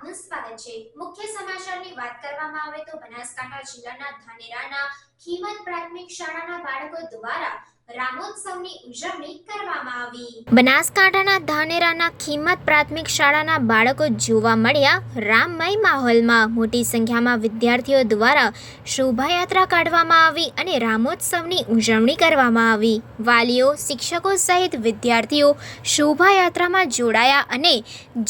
આપનું સ્વાગત છે. મુખ્ય સમાચારની વાત કરવામાં આવે તો બનાસકાંઠા જિલ્લાના ધાનેરાના ખીમત પ્રાથમિક શાળાના બાળકો દ્વારા રામોત્સવની ઉજવણી કરવામાં આવી. બનાસકાંઠાના ધાનેરાના ખીમત પ્રાથમિક શાળાના બાળકો જોવા મળ્યા રામમય માહોલમાં. મોટી સંખ્યામાં વિદ્યાર્થીઓ દ્વારા શોભાયાત્રા કાઢવામાં આવી અને રામોત્સવની ઉજવણી કરવામાં આવી. વાલીઓ, શિક્ષકો સહિત વિદ્યાર્થીઓ શોભાયાત્રામાં જોડાયા અને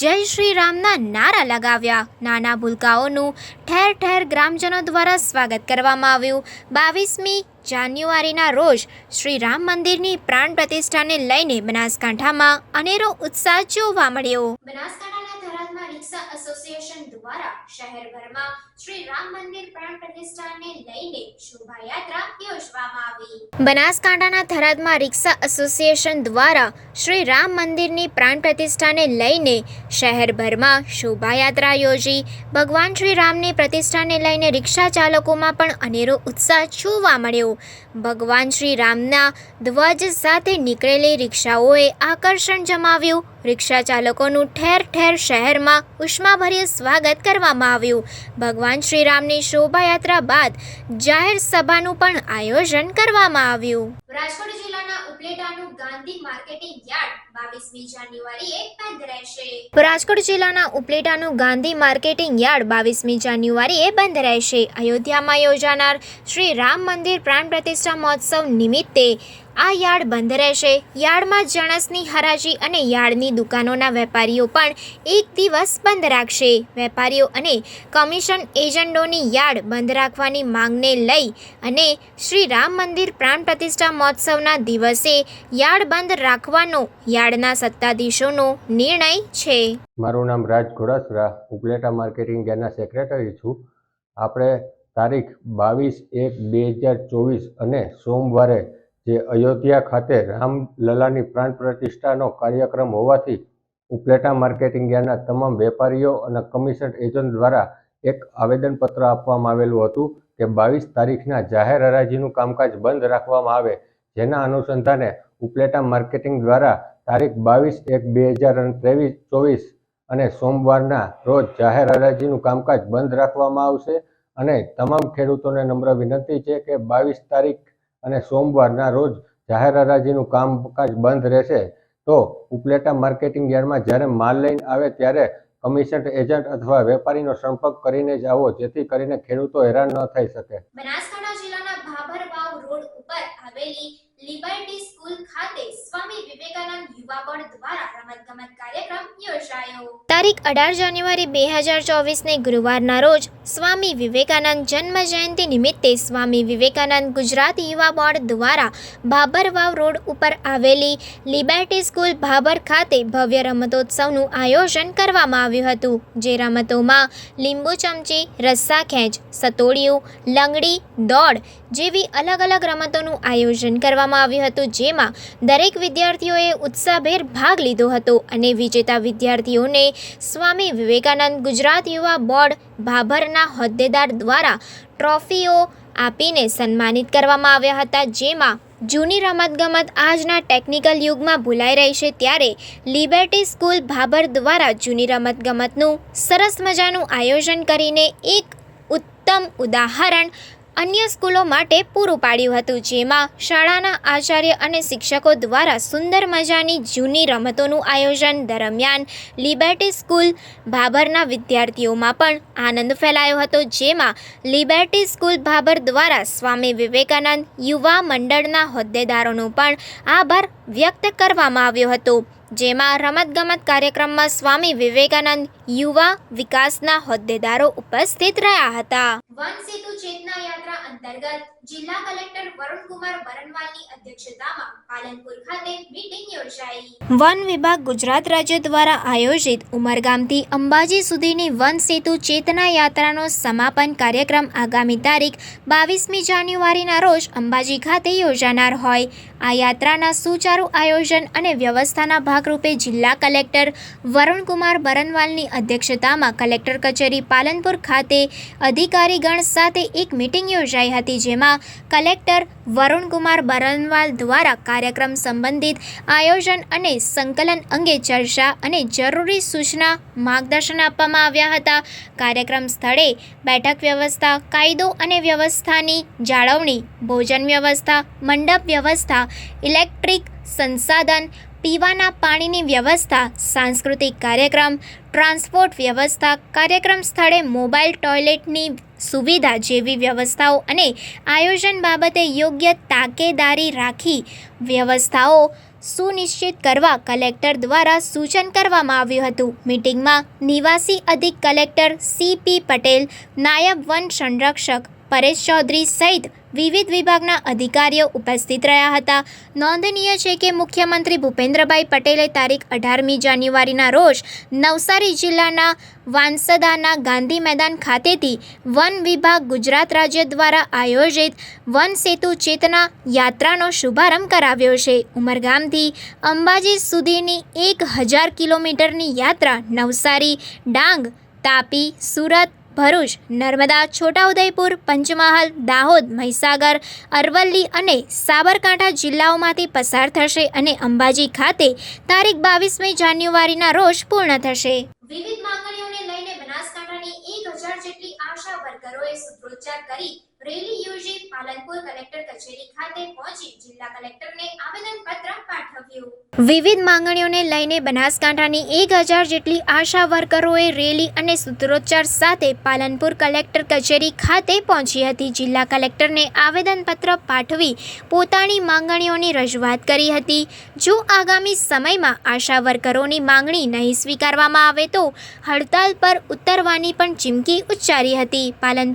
જય શ્રી રામના નારા લગાવ્યા. નાના ભૂલકાઓનું ઠેર ઠેર ગ્રામજનો દ્વારા સ્વાગત કરવામાં આવ્યું. બાવીસમી જાન્યુઆરીના રોજ શ્રી રામ મંદિરની પ્રાણ પ્રતિષ્ઠાને લઈને બનાસકાંઠામાં અનેરો ઉત્સાહ જોવા મળ્યો. બનાસકાંઠાના રિક્ષા એસોસિએશન દ્વારા શહેરભરમાં શ્રી રામ મંદિર પ્રાણ પ્રતિષ્ઠાને લઈને શોભાયાત્રા યોજવામાં આવી. બનાસકાંઠાના થરાદમાં રિક્ષા એસોસિએશન દ્વારા શ્રી રામ મંદિરની પ્રાણ પ્રતિષ્ઠાને લઈને શહેરભરમાં શોભાયાત્રા યોજી. ભગવાન શ્રી રામની પ્રતિષ્ઠાને લઈને રિક્ષા ચાલકોમાં પણ અનેરો ઉત્સાહ જોવા મળ્યો. ભગવાન શ્રી રામના ધ્વજ સાથે નીકળેલી રિક્ષાઓએ આકર્ષણ જમાવ્યું. રિક્ષા ચાલકોનું ઠેર ઠેર શહેરમાં ઉષ્માભર્યું સ્વાગત કરવામાં આવ્યું. ભગવાન શ્રીરામની શોભાયાત્રા બાદ જાહેર સભાનું પણ આયોજન કરવામાં આવ્યું. રાજકોટ જિલ્લાના ઉપલેટાનું ગાંધી માર્કેટિંગ યાર્ડ રાજકોટ જિલ્લાના ઉપલેટાનું ગાંધી માર્કેટિંગ યાર્ડ બાવીસમી જાન્યુઆરીએ બંધ રહેશે. અયોધ્યામાં યોજાનાર શ્રી રામ મંદિર પ્રાણ પ્રતિષ્ઠા મહોત્સવ નિમિત્તે આ યાર્ડ બંધ રહેશે. યાર્ડમાં જણસની હરાજી અને યાર્ડની દુકાનોના વેપારીઓ પણ એક દિવસ બંધ રાખશે. વેપારીઓ અને કમિશન એજન્ટોની યાર્ડ બંધ રાખવાની માંગને લઈ અને શ્રી રામ મંદિર પ્રાણ પ્રતિષ્ઠા મહોત્સવના દિવસે યાર્ડ બંધ રાખવાનો યાર્ડના સત્તાધીશોનો નિર્ણય છે. મારું નામ રાજ ઘોડાસરા, ઉપલેટા માર્કેટિંગ યાર્ડના સેક્રેટરી છું. આપણે તારીખ બાવીસ એક બે હજાર ચોવીસ અને સોમવારે જે અયોધ્યા ખાતે રામલલાની પ્રાણ પ્રતિષ્ઠાનો કાર્યક્રમ હોવાથી ઉપલેટા માર્કેટિંગ યાર્ડના તમામ વેપારીઓ અને કમિશન એજન્ટ દ્વારા એક આવેદનપત્ર આપવામાં આવેલું હતું કે બાવીસ તારીખના જાહેર હરાજીનું કામકાજ બંધ રાખવામાં આવે, જેના અનુસંધાને ઉપલેટા માર્કેટિંગ દ્વારા તારીખ બાવીસ એક બે હજાર ત્રેવીસ ચોવીસ અને સોમવારના રોજ જાહેર હરાજીનું કામકાજ બંધ રાખવામાં આવશે. અને તમામ ખેડૂતોને નમ્ર વિનંતી છે કે બાવીસ તારીખ અને સોમવારના રોજ જાહેર હરાજીનું કામકાજ બંધ રહેશે, તો ઉપલેટા માર્કેટિંગ યાર્ડમાં જ્યારે માલ લઈને આવે ત્યારે કમિશન એજન્ટ અથવા વેપારીનો સંપર્ક કરીને જ આવો, જેથી કરીને ખેડૂતો હેરાન ન થઈ શકે. બનાસકાંઠા જિલ્લાના ભાભરવાવ રોડ ઉપર આવેલી લિબર્ટી સ્કૂલ ખાતે સ્વામી વિવેકાનંદ યુવા બળ દ્વારા રમતગમત કાર્યક્રમ યોજાયો. તારીખ અઢાર જાન્યુઆરી બે હજાર ચોવીસને ગુરુવારના રોજ સ્વામી વિવેકાનંદ જન્મ જયંતિ નિમિત્તે સ્વામી વિવેકાનંદ ગુજરાત યુવા બોર્ડ દ્વારા ભાભર વાવ રોડ ઉપર આવેલી લિબર્ટી સ્કૂલ ભાભર ખાતે ભવ્ય રમતોત્સવનું આયોજન કરવામાં આવ્યું હતું, જે રમતોમાં લીંબુ ચમચી, રસ્સા ખેંચ સતોડિયું લંગડી, દોડ જેવી અલગ અલગ રમતોનું આયોજન કરવામાં આવ્યું હતું, જેમાં દરેક વિદ્યાર્થીઓએ ઉત્સાહભેર ભાગ લીધો હતો અને વિજેતા વિદ્યાર્થીઓને સ્વામી વિવેકાનંદ ગુજરાત યુવા બોર્ડ ભાભરના હોદ્દેદાર દ્વારા ટ્રોફીઓ આપીને સન્માનિત કરવામાં આવ્યા હતા, જેમાં જૂની રમતગમત આજના ટેકનિકલ યુગમાં ભૂલાઈ રહી છે ત્યારે લિબર્ટી સ્કૂલ ભાભર દ્વારા જૂની રમતગમતનું સરસ મજાનું આયોજન કરીને એક ઉત્તમ ઉદાહરણ અન્ય સ્કૂલો માટે પૂરું પાડ્યું હતું, જેમાં શાળાના આચાર્ય અને શિક્ષકો દ્વારા સુંદર મજાની જૂની રમતોનું આયોજન દરમિયાન લિબર્ટી સ્કૂલ ભાભરના વિદ્યાર્થીઓમાં પણ આનંદ ફેલાયો હતો, જેમાં લિબર્ટી સ્કૂલ ભાભર દ્વારા સ્વામી વિવેકાનંદ યુવા મંડળના હોદ્દેદારોનો પણ આભાર વ્યક્ત કરવામાં આવ્યો હતો. જેમાં રમતગમત કાર્યક્રમમાં સ્વામી વિવેકાનંદ યુવા વિકાસના હોદ્દેદારો ઉપસ્થિત રહ્યા હતા. વન સેતુ ચેતના યાત્રા અંતર્ગત જિલ્લા કલેક્ટર વરુણકુમાર બરનવાલની અધ્યક્ષતામાં પાલનપુર ખાતે મીટિંગ યોજાઈ. વન વિભાગ ગુજરાત રાજ્ય દ્વારા આયોજિત ઉમરગામથી અંબાજી સુધીની વન સેતુ ચેતના યાત્રાનો સમાપન કાર્યક્રમ આગામી તારીખ બાવીસમી જાન્યુઆરીના રોજ અંબાજી ખાતે યોજાનાર હોય. આ યાત્રાના સુચારુ આયોજન અને વ્યવસ્થાના ભાગરૂપે જિલ્લા કલેક્ટર વરુણકુમાર બરનવાલની અધ્યક્ષતામાં કલેક્ટર કચેરી પાલનપુર ખાતે અધિકારીગણ સાથે એક મિટિંગ યોજાઈ હતી જેમાં કલેક્ટર વરુણકુમાર બરનવાલ દ્વારા કાર્યક્રમ સંબંધિત આયોજન અને સંકલન અંગે ચર્ચા અને જરૂરી સૂચના માર્ગદર્શન આપવામાં આવ્યા હતા. કાર્યક્રમ સ્થળે બેઠક વ્યવસ્થા, કાયદો અને વ્યવસ્થાની જાળવણી, ભોજન વ્યવસ્થા, મંડપ વ્યવસ્થા, ઇલેક્ટ્રિક સંસાધન પીવાના પાણીની વ્યવસ્થા, સાંસ્કૃતિક કાર્યક્રમ, ટ્રાન્સપોર્ટ વ્યવસ્થા, કાર્યક્રમ સ્થળે મોબાઈલ ટોયલેટની સુવિધા જેવી વ્યવસ્થાઓ અને આયોજન બાબતે યોગ્ય તાકેદારી રાખી વ્યવસ્થાઓ સુનિશ્ચિત કરવા કલેક્ટર દ્વારા સૂચન કરવામાં આવ્યું હતું. મીટિંગમાં નિવાસી અધિક કલેક્ટર સીપી પટેલ, નાયબ વન સંરક્ષક પરેશ ચૌધરી સહિત વિવિધ વિભાગના અધિકારીઓ ઉપસ્થિત રહ્યા હતા. નોંધનીય છે કે મુખ્યમંત્રી ભૂપેન્દ્રભાઈ પટેલે તારીખ અઢારમી જાન્યુઆરીના રોજ નવસારી જિલ્લાના વાંસદાના ગાંધી મેદાન ખાતેથી વન વિભાગ ગુજરાત રાજ્ય દ્વારા આયોજિત વન સેતુ ચેતના યાત્રાનો શુભારંભ કરાવ્યો છે. ઉમરગામથી અંબાજી સુધીની એક હજાર કિલોમીટરની યાત્રા નવસારી, ડાંગ, તાપી, સુરત ભરૂચ, નર્મદા, છોટાઉદેપુર, પંચમહાલ, દાહોદ, મહીસાગર, અરવલ્લી અને સાબરકાંઠા જિલ્લાઓમાંથી પસાર થશે અને અંબાજી ખાતે તારીખ બાવીસમી જાન્યુઆરીના રોજ પૂર્ણ થશે. વિવિધ માંગણીઓને લઈને બનાસકાંઠાની એક હજાર જેટલી આશા પાલનપુર વિવિધ માંગણીઓને લઈને બનાસકાંઠાની એક હજાર જેટલી આશા વર્કરોએ રેલી અને સૂત્રોચ્ચાર સાથે પાલનપુર કલેક્ટર કચેરી ખાતે પહોંચી હતી. જિલ્લા કલેક્ટરને આવેદનપત્ર પાઠવી પોતાની માંગણીઓની રજૂઆત કરી હતી. જો આગામી સમયમાં આશા વર્કરોની માંગણી નહીં સ્વીકારવામાં આવે તો હડતાલ પર ઉતરવાની પણ ચીમકી ઉચ્ચારી હતી.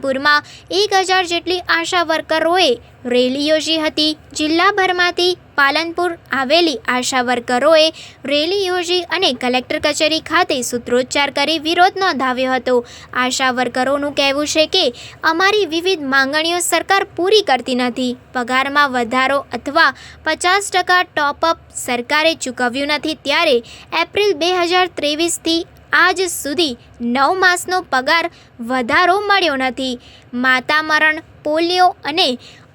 પાલનપુરમાં એક હજાર જેટલી આશા વર્કરોએ રેલી યોજી હતી. જિલ્લાભરમાંથી પાલનપુર આવેલી આશા વર્કરોએ રેલી યોજી અને કલેક્ટર કચેરી ખાતે સૂત્રોચ્ચાર કરી વિરોધ નોંધાવ્યો હતો. આશા વર્કરોનું કહેવું છે કે અમારી વિવિધ માંગણીઓ સરકાર પૂરી કરતી નથી. પગારમાં વધારો અથવા પચાસ ટકા ટોપઅપ સરકારે ચૂકવ્યું નથી ત્યારે એપ્રિલ બે હજાર ત્રેવીસથી આજ સુધી નવ માસનો પગાર વધારો મળ્યો નથી. માતા મરણ પોલિયો અને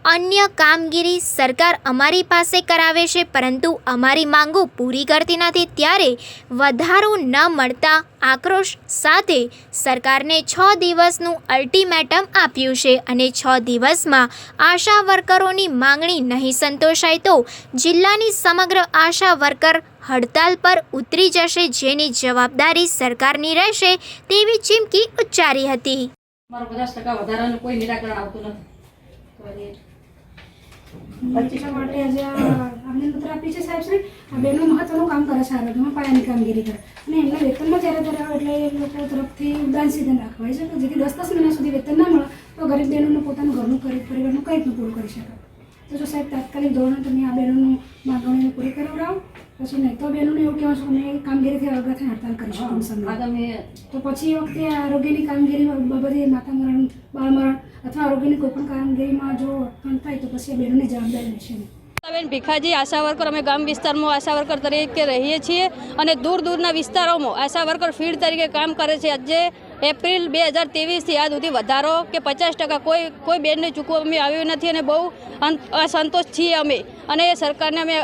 અન્ય કામગીરી સરકાર અમારી પાસે કરાવે છે, પરંતુ અમારી માંગો પૂરી કરતી નથી. ત્યારે વધારો ન મળતા આક્રોશ સાથે સરકારને છ દિવસનું અલ્ટિમેટમ આપ્યું છે અને છ દિવસમાં આશા વર્કરોની માંગણી નહીં સંતોષાય તો જિલ્લાની સમગ્ર આશા વર્કર હડતાલ પર ઉતરી જશે, જેની જવાબદારી સરકારની રહેશે તેવી ચીમકી ઉચ્ચારી હતી. મારો પચાસ ટકા વધારાનું કોઈ નિરાકરણ આવતું નથી. એટલા માટે આજે આવેદનપત્ર આપી છે સાહેબ શ્રી. આ બેનું મહત્વનું કામ કરે છે આરોગ્યમાં, પાયાની કામગીરી કરે. અને એમના વેતનમાં જ્યારે જ્યારે આવે એટલે એ લોકો તરફથી ઉદાન સિદ્ધાંત રાખવાય છે. કે જેથી દસ દસ મહિના સુધી વેતન ના મળે, તો ગરીબ બહેનોને પોતાનું ઘરનું, પરિવારનું કંઈ પણ પૂરું કરી શકે તો જો સાહેબ તાત્કાલિક ધોરણે તમે આ બહેનોની માંગણીને પૂરી કરાવડાવો પછી નહીં તો બહેનોને એવું કહેવા છું અમે કામગીરીથી અલગ થઈને હડતાલ કરીશું. આ તમે તો પછી એ વખતે આરોગ્યની કામગીરી બાબતે માતા મરણ બાળ મરણ અથવા આરોગ્યની કોઈપણ કામગીરીમાં જો અટકણ થાય તો પછી એ બહેનોની જવાબદારી રહેશે બેન ભીખાજી આશા વર્કર અમે ગામ વિસ્તારમાં આશા વર્કર તરીકે રહીએ છીએ અને દૂર દૂરના વિસ્તારોમાં આશા વર્કર ફીડ તરીકે કામ કરે છે. આજે એપ્રિલ બે હજાર ત્રેવીસથી આજ સુધી વધારો કે પચાસ ટકા કોઈ કોઈ બેનને ચૂકવવામાં આવ્યું નથી અને બહુ અસંતોષ છીએ અમે. અને એ સરકારને અમે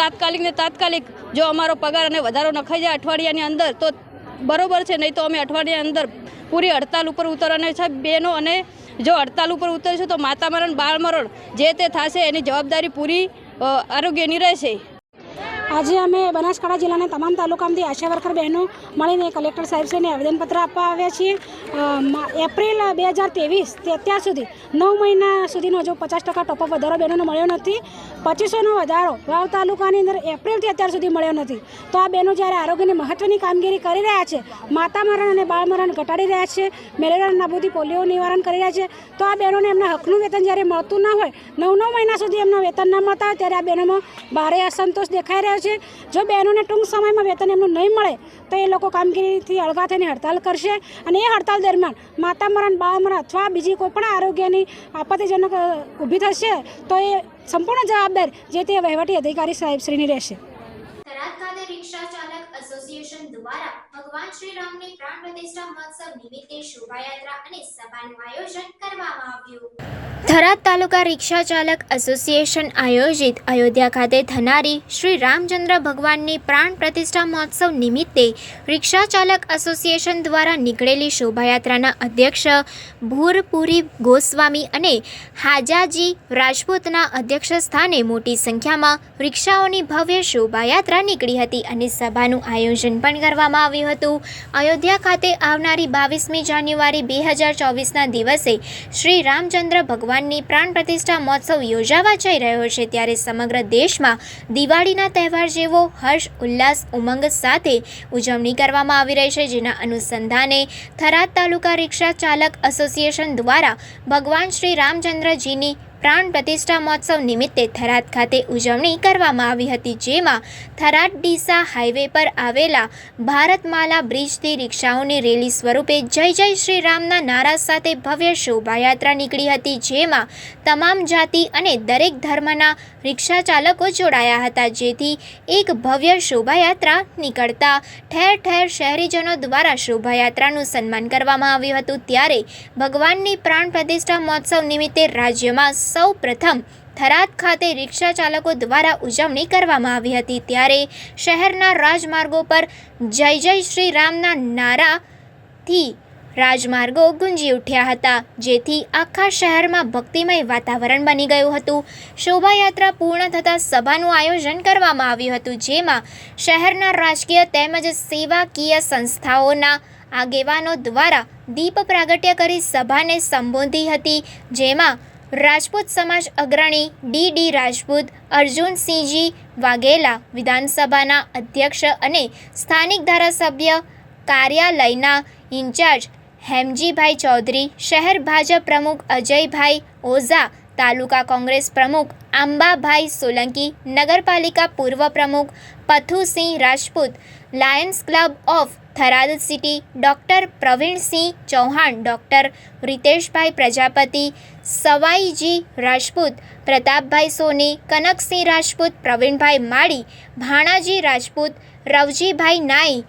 તાત્કાલિક ને તાત્કાલિક જો અમારો પગાર અને વધારો નખાઈ જાય અઠવાડિયાની અંદર, તો બરોબર છે, નહીં તો અમે અઠવાડિયાની અંદર પૂરી હડતાલ ઉપર ઉતરવાના છે. બહેનો અને જો હડતાલ ઉપર ઉતરશું તો માતા મરણ બાળ મરણ જે તે થશે એની જવાબદારી પૂરી આરોગ્યની રહેશે. આજે અમે બનાસકાંઠા જિલ્લાના તમામ તાલુકામાંથી આશા વર્કર બહેનો મળીને કલેક્ટર સાહેબશ્રીને આવેદનપત્ર આપવા આવ્યા છીએ. એપ્રિલ બે હજાર ત્રેવીસ અત્યાર સુધી નવ મહિના સુધીનો હજુ પચાસ ટકા ટોપઅપ વધારો બહેનોને મળ્યો નથી. પચીસોનો વધારો વાવ તાલુકાની અંદર એપ્રિલથી અત્યાર સુધી મળ્યો નથી. તો આ બહેનો જ્યારે આરોગ્યની મહત્ત્વની કામગીરી કરી રહ્યા છે માતા મરણ અને બાળ મરણ ઘટાડી રહ્યા છે મેલેરિયા નાબૂદી પોલિયો નિવારણ કરી રહ્યા છે, તો આ બહેનોને એમના હકનું વેતન જ્યારે મળતું ના હોય, નવ નવ મહિના સુધી એમના વેતન ન મળતા હોય ત્યારે આ બહેનોમાં ભારે અસંતોષ દેખાઈ રહ્યો છે. જો બહેનોને ટૂંક સમયમાં વેતન એમનું નહીં મળે, તો એ લોકો કામગીરીથી અળગા થઈને હડતાલ કરશે. અને એ હડતાલ દરમિયાન માતા મરણ, બાળ મરણ અથવા બીજી કોઈ પણ આરોગ્યની આપત્તિજનક ઊભી થશે, તો એ સંપૂર્ણ જવાબદાર જે તે વહીવટી અધિકારી સાહેબશ્રીની રહેશે. રિક્ષા ચાલક એસોસિએશન દ્વારા ભગવાન શ્રી રામની પ્રાણ પ્રતિષ્ઠા મહોત્સવ નિમિત્તે શોભાયાત્રા અને સભાનું આયોજન કરવામાં આવ્યું. થરાદ તાલુકા રિક્ષા ચાલક એસોસિએશન આયોજિત અયોધ્યા ખાતે થનારી શ્રી રામચંદ્ર ભગવાનની પ્રાણ પ્રતિષ્ઠા મહોત્સવ નિમિત્તે રિક્ષા ચાલક એસોસિએશન દ્વારા નીકળેલી શોભાયાત્રાના અધ્યક્ષ ભૂરપુરી ગોસ્વામી અને હાજાજી રાજપૂતના અધ્યક્ષ સ્થાને મોટી સંખ્યામાં રિક્ષાઓની ભવ્ય શોભાયાત્રા નીકળી હતી અને સભાનું આયોજન પણ કરવામાં આવ્યું હતું. અયોધ્યા ખાતે આવનારી બાવીસમી જાન્યુઆરી બે હજાર ચોવીસના દિવસે શ્રી રામચંદ્ર ભગવાનની પ્રાણ પ્રતિષ્ઠા મહોત્સવ યોજાવા જઈ રહ્યો છે. ત્યારે સમગ્ર દેશમાં દિવાળીના તહેવાર જેવો હર્ષ, ઉલ્લાસ, ઉમંગ સાથે ઉજવણી કરવામાં આવી રહી છે. જેના અનુસંધાને થરાદ તાલુકા રિક્ષા ચાલક એસોસિએશન દ્વારા ભગવાન શ્રી રામચંદ્રજીની પ્રાણ પ્રતિષ્ઠા મહોત્સવ નિમિત્તે થરાદ ખાતે ઉજવણી કરવામાં આવી હતી, જેમાં થરાદ ડીસા હાઈવે પર આવેલા ભારતમાલા બ્રિજથી રિક્ષાઓની રેલી સ્વરૂપે જય જય શ્રી રામના નારા સાથે ભવ્ય શોભાયાત્રા નીકળી હતી, જેમાં તમામ જાતિ અને દરેક ધર્મના રિક્ષા ચાલકો જોડાયા હતા, જેથી એક ભવ્ય શોભાયાત્રા નીકળતા ઠેર ઠેર શહેરીજનો દ્વારા શોભાયાત્રાનું સન્માન કરવામાં આવ્યું હતું, ત્યારે ભગવાનની પ્રાણ પ્રતિષ્ઠા મહોત્સવ નિમિત્તે રાજ્યમાં સૌ પ્રથમ થરાદ ખાતે રિક્ષા ચાલકો દ્વારા ઉજવણી કરવામાં આવી હતી. ત્યારે શહેરના રાજમાર્ગો પર જય જય શ્રી રામના નારાથી રાજમાર્ગો ગુંજી ઉઠ્યા હતા, જેથી આખા શહેરમાં ભક્તિમય વાતાવરણ બની ગયું હતું. શોભાયાત્રા પૂર્ણ થતાં સભાનું આયોજન કરવામાં આવ્યું હતું, જેમાં શહેરના રાજકીય તેમજ સેવાકીય સંસ્થાઓના આગેવાનો દ્વારા દીપ પ્રાગટ્ય કરી સભાને સંબોધી હતી, જેમાં રાજપૂત સમાજ અગ્રણી ડી ડી રાજપૂત અર્જુનસિંહજી વાઘેલા વિધાનસભાના અધ્યક્ષ અને સ્થાનિક ધારાસભ્ય કાર્યાલયના ઇન્ચાર્જ હેમજીભાઈ ચૌધરી, શહેર ભાજપ પ્રમુખ અજયભાઈ ઓઝા, તાલુકા કોંગ્રેસ પ્રમુખ આંબાભાઈ સોલંકી, નગરપાલિકા પૂર્વ પ્રમુખ Pathusinh Rajput, Lions club of Tharad city doctor Pravinsinh Chauhan, doctor Riteshbhai Prajapati, Savaiji Rajput, Pratapbhai Soni, Kanaksinh Rajput, Pravinbhai Mali, Bhanaji Rajput, Ravjibhai Nai,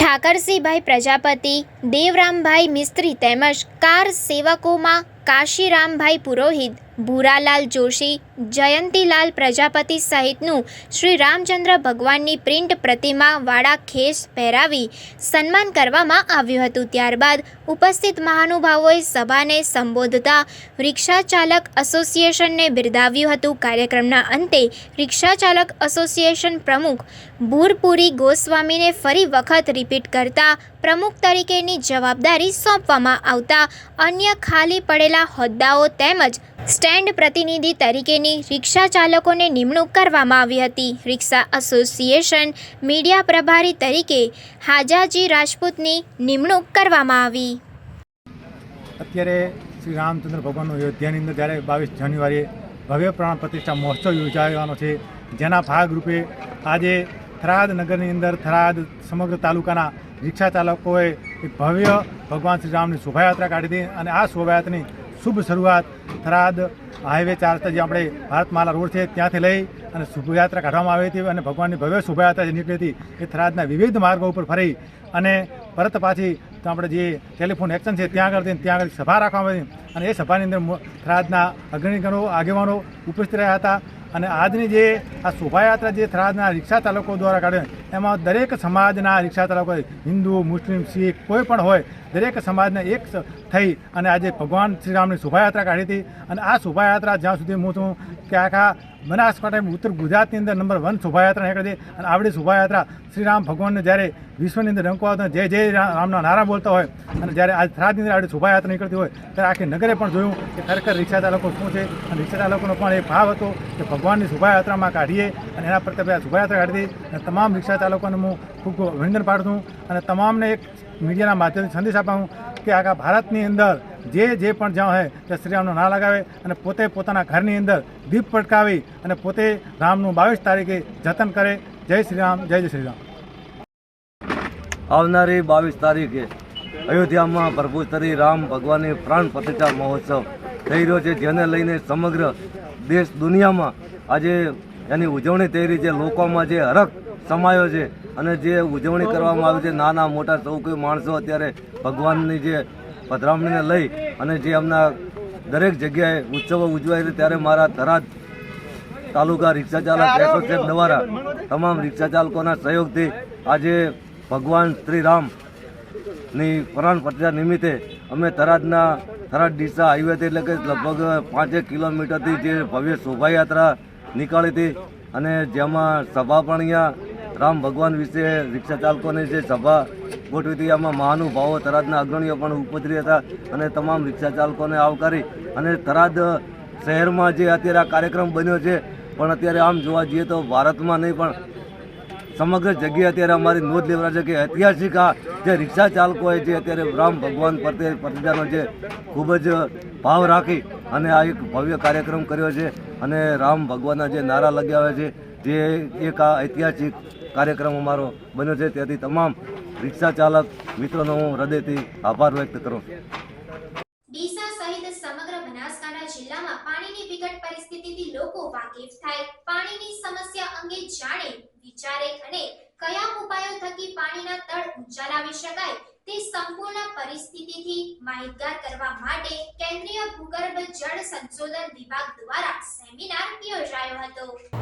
Thakarsinhbhai Prajapati, Devrambhai Mistry તેમજ કાર સેવકોમાં કાશીરામભાઈ પુરોહિત ભૂરાલાલ જોશી, જયંતીલાલ પ્રજાપતિ સહિતનું શ્રી રામચંદ્ર ભગવાનની પ્રિન્ટ પ્રતિમા વાળા ખેસ પહેરાવી સન્માન કરવામાં આવ્યું હતું. ત્યારબાદ ઉપસ્થિત મહાનુભાવોએ સભાને સંબોધતા રિક્ષા ચાલક એસોસિએશનને બિરદાવ્યું હતું. કાર્યક્રમના અંતે રિક્ષા ચાલક એસોસિએશન પ્રમુખ ભૂરપુરી ગોસ્વામીને ફરી વખત રિપીટ કરતા પ્રમુખ તરીકેની જવાબદારી સોંપવામાં આવતા અન્ય ખાલી પડેલા હોદ્દાઓ તેમજ સ્ટેન્ડ પ્રતિનિધિ તરીકેની રિક્ષા ચાલકોને નિમણૂક કરવામાં આવી હતી. રિક્ષા એસોસિએશન મીડિયા પ્રભારી તરીકે હાજાજી રાજપૂતની નિમણૂક કરવામાં આવી. અત્યારે શ્રી રામચંદ્ર ભગવાનનું અયોધ્યાની અંદર જ્યારે બાવીસ જાન્યુઆરીએ ભવ્ય પ્રાણ પ્રતિષ્ઠા મહોત્સવ યોજાવાનો છે, જેના ભાગરૂપે આજે થરાદ નગરની અંદર, થરાદ સમગ્ર તાલુકાના રિક્ષા ચાલકોએ ભવ્ય ભગવાન શ્રી રામની શોભાયાત્રા કાઢી હતી અને આ શોભાયાત્રાની શુભ શરૂઆત થરાદ હાઈવે ચાર રસ્તા જે આપણે ભારતમાલા રોડ છે, ત્યાંથી લઈ અને શુભયાત્રા કાઢવામાં આવી હતી અને ભગવાનની ભવ્ય શુભયાત્રા જે નીકળી હતી, એ થરાદના વિવિધ માર્ગો ઉપર ફરી અને પરત પાછી આપણે જે ટેલિફોન એક્શન છે, ત્યાં આગળ ત્યાં આગળ સભા રાખવામાં આવી. અને એ સભાની અંદર થરાદના અગ્રણીગણો, આગેવાનો ઉપસ્થિત રહ્યા હતા. અને આજની જે આ શોભાયાત્રા જે થરાદના રિક્ષા ચાલકો દ્વારા કાઢે, એમાં દરેક સમાજના રિક્ષા ચાલકો હિન્દુ, મુસ્લિમ, શીખ, કોઈ પણ હોય, દરેક સમાજને એક થઈ અને આજે ભગવાન શ્રીરામની શોભાયાત્રા કાઢી હતી. અને આ શોભાયાત્રા જ્યાં સુધી હું છું, કે આખા બનાસકાંઠા ઉત્તર ગુજરાતની અંદર નંબર વન શોભાયાત્રા નીકળે છે અને આવડી શોભાયાત્રા શ્રીરામ ભગવાનને જ્યારે વિશ્વની અંદર રંકો આવતા જય જય રામના નારા બોલતા હોય અને જ્યારે આજ થરાદની અંદર આવડી શોભાયાત્રા નીકળતી હોય, ત્યારે આખી નગરે પણ જોયું કે ખરેખર રિક્ષા ચાલકો શું છે અને રિક્ષા ચાલકોનો પણ એ ભાવ હતો કે ભગવાનની શોભાયાત્રામાં કાઢીએ અને એના પર આ શોભાયાત્રા કાઢી અને તમામ રિક્ષા ચાલકોને હું ખૂબ ખૂબ અભિનંદન પાડું છું અને તમામને એક મીડિયાના માધ્યમથી સંદેશ આપું કે આખા ભારતની અંદર જે જે પણ જ્યાં હોય તે શ્રીરામનો ના લગાવે અને પોતે પોતાના ઘરની અંદર દીપ પટકાવી અને પોતે રામનું બાવીસ તારીખે જતન કરે. જય શ્રીરામ, જય જય શ્રીરામ. આવનારી બાવીસ તારીખે અયોધ્યામાં પ્રભુ શ્રી રામ ભગવાનની પ્રાણ પ્રતિષ્ઠા મહોત્સવ થઈ રહ્યો છે, જેને લઈને સમગ્ર દેશ દુનિયામાં આજે એની ઉજવણી થઈ રહી છે. લોકોમાં જે હરખ સમાયો છે અને જે ઉજવણી કરવામાં આવી છે, નાના મોટા સૌ કોઈ માણસો અત્યારે ભગવાનની જે પધરામણીને લઈ અને જે અમના દરેક જગ્યાએ ઉત્સવો ઉજવાય છે ત્યારે મારા થરાદ તાલુકા રિક્ષા ચાલક એસોસિએશન દ્વારા તમામ રિક્ષા ચાલકોના સહયોગથી આજે ભગવાન શ્રી રામની પ્રાણ પ્રતિષ્ઠા નિમિત્તે અમે થરાદના થરાદ ડીસા હાઈવેથી એટલે કે લગભગ પાંચેક કિલોમીટરથી જે ભવ્ય શોભાયાત્રા નીકાળી હતી અને જેમાં સભા પણ અહીંયા રામ ભગવાન વિશે રિક્ષા ચાલકોની જે સભા ગોઠવી હતી એમાં મહાનુભાવો, તરાદના અગ્રણીઓ પણ ઉપજરી હતા અને તમામ રિક્ષા ચાલકોને આવકારી અને તરાદ શહેરમાં જે અત્યારે આ કાર્યક્રમ બન્યો છે, પણ અત્યારે આમ જોવા જઈએ તો ભારતમાં નહીં, પણ સમગ્ર જગ્યાએ અત્યારે અમારી નોંધ લેવરા છે કે ઐતિહાસિક આ જે રિક્ષા ચાલકોએ જે અત્યારે રામ ભગવાન પ્રત્યે પ્રતિજાનો જે ખૂબ જ ભાવ રાખી અને આ એક ભવ્ય કાર્યક્રમ કર્યો છે અને રામ ભગવાનના જે નારા લગાવ્યા છે જે એક આ ઐતિહાસિક કાર્યક્રમ અમારો બન્યો છે તેથી તમામ રિક્ષા ચાલક મિત્રોનો હું હૃદયથી આભાર વ્યક્ત કરું ડીસા પાણીની સમસ્યા અંગે જાણે વિચારે અને કયા ઉપાયો થકી પાણીના તળ ઊંચા લાવી શકાય? તે સંપૂર્ણ પરિસ્થિતિથી માહિતગાર કરવા માટે કેન્દ્રીય ભૂગર્ભ જળ સંશોધન વિભાગ દ્વારા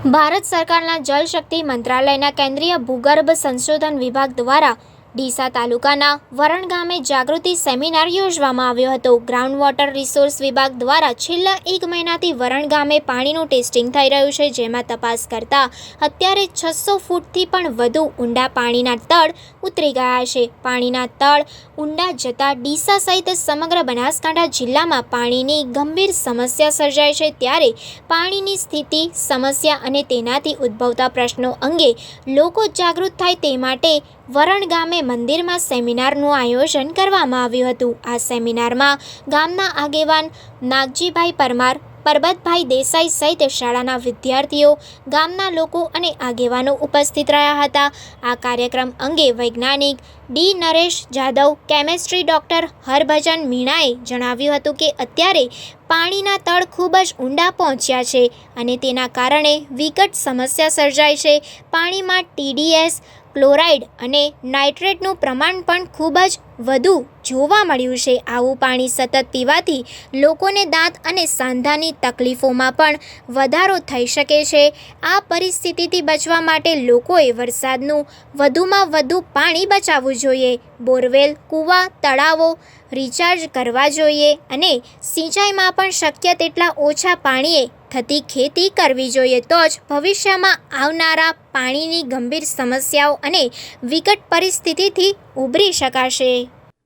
ભારત સરકારના જળ શક્તિ મંત્રાલયના કેન્દ્રીય ભૂગર્ભ સંશોધન વિભાગ દ્વારા ડીસા તાલુકાના વરણ ગામે જાગૃતિ સેમિનાર યોજવામાં આવ્યો હતો. ગ્રાઉન્ડ વોટર રિસોર્સ વિભાગ દ્વારા છેલ્લા એક મહિનાથી વરણ ગામે પાણીનું ટેસ્ટિંગ થઈ રહ્યું છે, જેમાં તપાસ કરતા અત્યારે છસો ફૂટથી પણ વધુ ઊંડા પાણીના તળ ઉતરી ગયા છે. પાણીના તળ ઊંડા જતા ડીસા સહિત સમગ્ર બનાસકાંઠા જિલ્લામાં પાણીની ગંભીર સમસ્યા સર્જાય છે. ત્યારે પાણીની સ્થિતિ, સમસ્યા અને તેનાથી ઉદ્ભવતા પ્રશ્નો અંગે લોકો જાગૃત થાય તે માટે વરણ ગામે મંદિરમાં સેમિનારનું આયોજન કરવામાં આવ્યું હતું. આ સેમિનારમાં ગામના આગેવાન નાગજીભાઈ પરમાર, પરબતભાઈ દેસાઈ સહિત શાળાના વિદ્યાર્થીઓ, ગામના લોકો અને આગેવાનો ઉપસ્થિત રહ્યા હતા. આ કાર્યક્રમ અંગે વૈજ્ઞાનિક D. Naresh Jadav, chemistry doctor Harbhajan મીણાએ જણાવ્યું હતું કે અત્યારે પાણીના તળ ખૂબ જ ઊંડા પહોંચ્યા છે અને તેના કારણે વિકટ સમસ્યા સર્જાય છે. પાણીમાં ટીડીએસ ક્લોરાઇડ અને નાઇટ્રેટનું પ્રમાણ પણ ખૂબ જ વધુ જોવા મળ્યું છે. આવું પાણી સતત પીવાથી લોકોને દાંત અને સાંધાની તકલીફોમાં પણ વધારો થઈ શકે છે. આ પરિસ્થિતિથી બચવા માટે લોકોએ વરસાદનું વધુમાં વધુ પાણી બચાવવું જોઈએ. બોરવેલ, કૂવા, તળાવો રિચાર્જ કરવા જોઈએ અને સિંચાઈમાં પણ શક્ય તેટલા ઓછા પાણીએ થતી ખેતી કરવી જોઈએ તો જ ભવિષ્યમાં આવનારા પાણીની ગંભીર સમસ્યાઓ અને વિકટ પરિસ્થિતિથી ઉભરી શકાશે.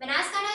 બનાસકાંઠા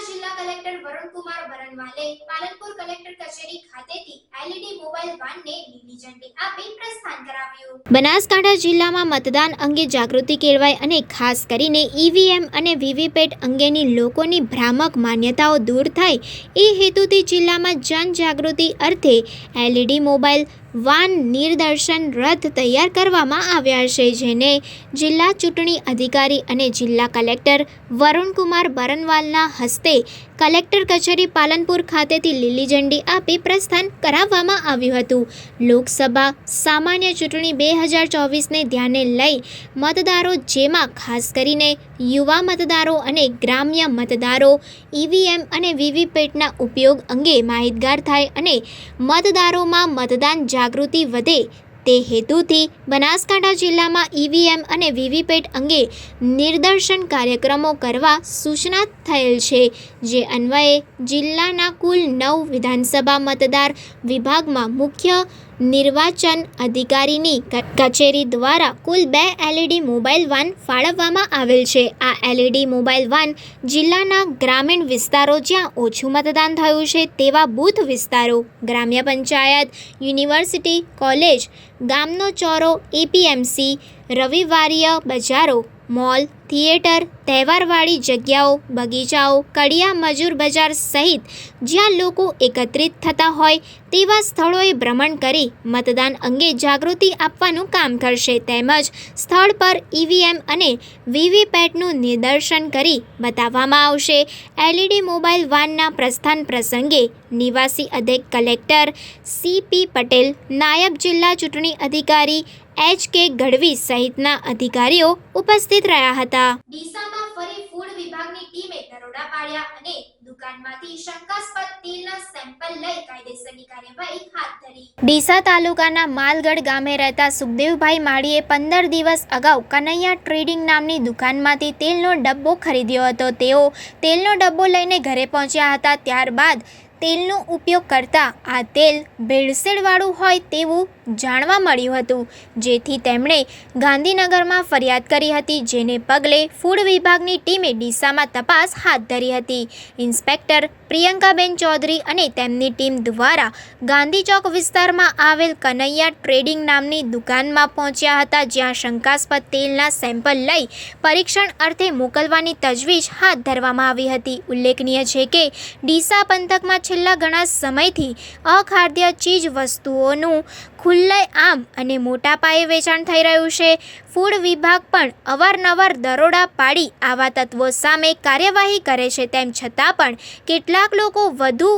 બરણવાલે પાલનપુર કલેક્ટર કચેરી ખાતેથી એલઈડી મોબાઈલ વાનને લીલી ઝંડી આપી પ્રસ્થાન કરાવ્યું. બનાસકાંઠા જિલ્લામાં મતદાન અંગે જાગૃતિ કેળવાય અને ખાસ કરીને ઈવીએમ અને વીવીપેટ અંગેની લોકોની ભ્રામક માન્યતાઓ દૂર થાય એ હેતુથી જિલ્લામાં જનજાગૃતિ અર્થે એલઈડી મોબાઈલ વાન નિર્દર્શન રથ તૈયાર કરવામાં આવ્યા છે, જેને જિલ્લા ચૂંટણી અધિકારી અને જિલ્લા કલેક્ટર વરુણકુમાર બરનવાલના હસ્તે કલેક્ટર કચેરી પાલનપુર ખાતેથી લીલી ઝંડી આપી પ્રસ્થાન કરાવવામાં આવ્યું હતું. લોકસભા સામાન્ય ચૂંટણી બે હજાર ચોવીસને ધ્યાને લઈ મતદારો જેમાં ખાસ કરીને યુવા મતદારો અને ગ્રામ્ય મતદારો, ઈવીએમ અને વીવીપેટના ઉપયોગ અંગે માહિતગાર થાય અને મતદારોમાં મતદાન જાગૃતિ વધે તે હેતુથી બનાસકાંઠા જિલ્લામાં ઈવીએમ અને વીવીપેટ અંગે નિર્દર્શન કાર્યક્રમો કરવા સૂચના થયેલ છે, જે અન્વયે જિલ્લાના કુલ નવ વિધાનસભા મતદાર વિભાગમાં મુખ્ય નિર્વાચન અધિકારીની કચેરી દ્વારા કુલ બે એલઈડી મોબાઈલ વાન ફાળવવામાં આવેલ છે. આ એલઈડી મોબાઈલ વાન જિલ્લાના ગ્રામીણ વિસ્તારો જ્યાં ઓછું મતદાન થયું છે તેવા બૂથ વિસ્તારો, ગ્રામ્ય પંચાયત, યુનિવર્સિટી, કોલેજ, ગામનો ચોરો, એપીએમસી, રવિવારીય બજારો, મોલ થિયેટર, તહેવારવાળી જગ્યાઓ, બગીચાઓ, કડિયા મજૂર બજાર સહિત જ્યાં લોકો એકત્રિત થતા હોય તેવા સ્થળોએ ભ્રમણ કરી મતદાન અંગે જાગૃતિ આપવાનું કામ કરશે. તેમજ સ્થળ પર ઈવીએમ અને વીવીપેટનું નિદર્શન કરી બતાવવામાં આવશે. એલઈડી મોબાઈલ વાનના પ્રસ્થાન પ્રસંગે નિવાસી અધિક કલેક્ટર સીપી પટેલ, નાયબ જિલ્લા ચૂંટણી અધિકારી એચ કે ગઢવી સહિતના અધિકારીઓ ઉપસ્થિત રહ્યા હતા. ડીસામાં ફરી ફૂડ વિભાગની ટીમે દરોડા પાડ્યા અને દુકાનમાંથી શંકાસ્પદ તેલના સેમ્પલ લઈ કાયદેસરની કાર્યવાહી હાથ ધરી. ડીસા તાલુકાના માલગઢ ગામે રહેતા સુખદેવભાઈ માળીએ પંદર દિવસ અગાઉ કનૈયા ટ્રેડિંગ નામની દુકાનમાંથી તેલનો ડબ્બો ખરીદ્યો હતો. તેઓ તેલનો ડબ્બો લઈને ઘરે પહોંચ્યા હતા. ત્યારબાદ તેલનો ઉપયોગ કરતા આ તેલ ભેળસેળવાળું હોય તેવું જાણવા મળ્યું હતું, જેથી તેમણે ગાંધીનગરમાં ફરિયાદ કરી હતી, જેને પગલે ફૂડ વિભાગની ટીમે ડીસામાં તપાસ હાથ ધરી હતી. ઇન્સ્પેક્ટર પ્રિયંકાબેન ચૌધરી અને તેમની ટીમ દ્વારા ગાંધી ચોક વિસ્તારમાં આવેલ કનૈયા ટ્રેડિંગ નામની દુકાનમાં પહોંચ્યા હતા, જ્યાં શંકાસ્પદ તેલના સેમ્પલ લઈ પરીક્ષણ અર્થે મોકલવાની તજવીજ હાથ ધરવામાં આવી હતી. ઉલ્લેખનીય છે કે, ડીસા પંથકમાં છેલ્લા ઘણા સમયથી અખાદ્ય ચીજ વસ્તુઓનું ખુલ્લે આમ અને મોટા પાયે વેચાણ થઈ રહ્યું છે. ફૂડ વિભાગ પણ અવારનવાર દરોડા પાડી આવા તત્વો સામે કાર્યવાહી કરે છે તેમ છતાં પણ કેટલાક લોકો વધુ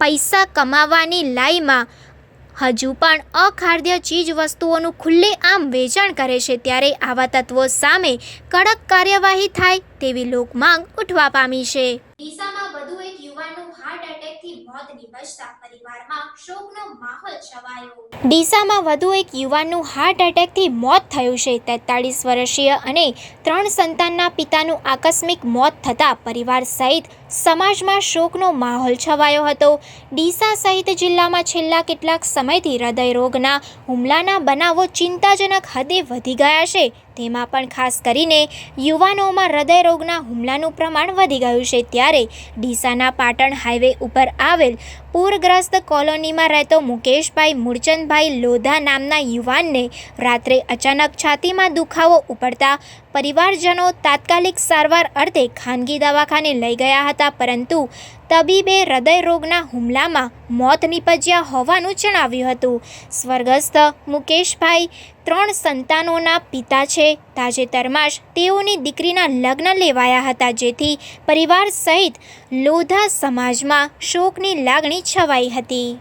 પૈસા કમાવાની લાઈમાં હજુ પણ અખાદ્ય ચીજ વસ્તુઓનું ખુલ્લે આમ વેચાણ કરે છે ત્યારે આવા તત્વો સામે કડક કાર્યવાહી થાય તેવી લોકમાંગ ઉઠવા પામી છે. ડીસામાં વધુ છવાયો. ડીસામાં વધુ એક યુવાનનું હાર્ટ એટેકથી મોત થયું છે. તેતાળીસ વર્ષીય અને ત્રણ સંતાનના પિતાનું આકસ્મિક મોત થતાં પરિવાર સહિત સમાજમાં શોકનો માહોલ છવાયો હતો. ડીસા સહિત જિલ્લામાં છેલ્લા કેટલાક સમયથી હૃદયરોગના હુમલાના બનાવો ચિંતાજનક હદે વધી ગયા છે. તેમાં પણ ખાસ કરીને યુવાનોમાં હૃદયરોગના હુમલાનું પ્રમાણ વધી ગયું છે. ત્યારે ડીસાના પાટણ હાઈવે ઉપર આવેલ પૂરગ્રસ્ત કોલોનીમાં રહેતો મુકેશભાઈ મૂળચંદભાઈ લોધા નામના યુવાનને રાત્રે અચાનક છાતીમાં દુખાવો ઉપડતા પરિવારજનો તાત્કાલિક સારવાર અર્થે ખાનગી દવાખાને લઈ ગયા હતા, પરંતુ તબીબે હૃદયરોગના હુમલામાં મોત નીપજ્યા હોવાનું જણાવ્યું હતું. સ્વર્ગસ્થ મુકેશભાઈ ત્રણ સંતાનોના પિતા છે. તાજેતરમાં જ તેઓની દીકરીના લગ્ન લેવાયા હતા, જેથી પરિવાર સહિત લોધા સમાજમાં શોકની લાગણી છવાઈ હતી.